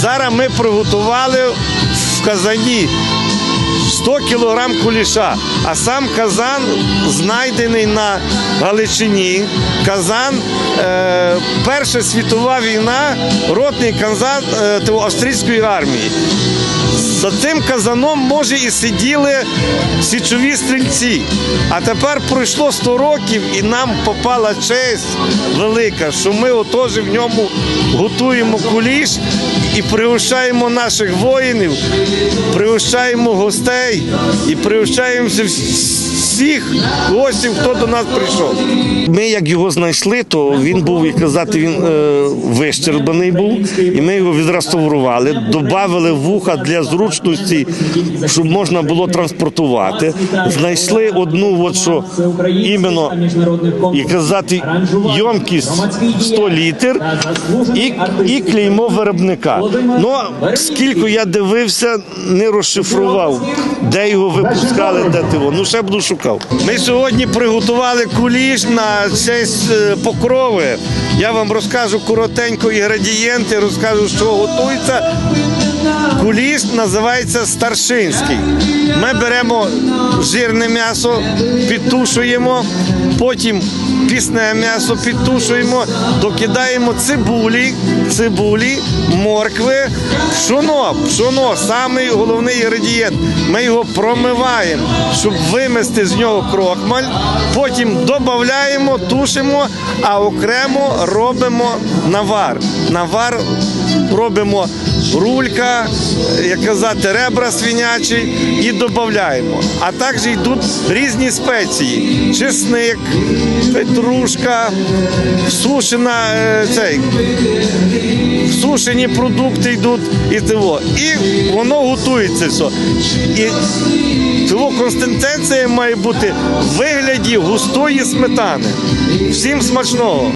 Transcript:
Зараз ми приготували в казані 100 кілограм куліша, а сам казан знайдений на Галичині. Казан, е, Перша світова війна, ротний казан е, австрійської армії. За цим казаном, може, і сиділи січові стрільці. А тепер пройшло 100 років і нам попала честь велика, що ми отож в ньому готуємо куліш і пригощаємо наших воїнів, пригощаємо гостей і пригощаємося всіх гостів, хто до нас прийшов. Ми як його знайшли, то він був, як казати, він е, вищербаний був, і ми його відреставрували, додали вуха для зручності, щоб можна було транспортувати. Знайшли одну, от що іменно, як казати, йомкість 100 літр і, і клеймо виробника. Ну, скільки я дивився, не розшифрував, де його випускали, де того. Ну, ще буду шукав. Ми сьогодні приготували куліш на честь е, покрови. Я вам розкажу коротенько інгредієнти, розкажу, що готується. Куліш називається старшинський. Ми беремо жирне м'ясо, підтушуємо, потім пісне м'ясо підтушуємо, докидаємо цибулі, цибулі, моркви, пшоно. Пшоно самий головний інгредієнт. Ми його промиваємо, щоб вимести з нього крохмаль. Потім додаємо, тушимо, а окремо робимо навар. Навар робимо рулька, як казати, ребра свинячі і додаємо. А також йдуть різні спеції: чесник, петрушка, сушена е, цей. Сушені продукти йдуть і того. І воно готується все. І того консистенція має бути в вигляді густої сметани. Всім смачного!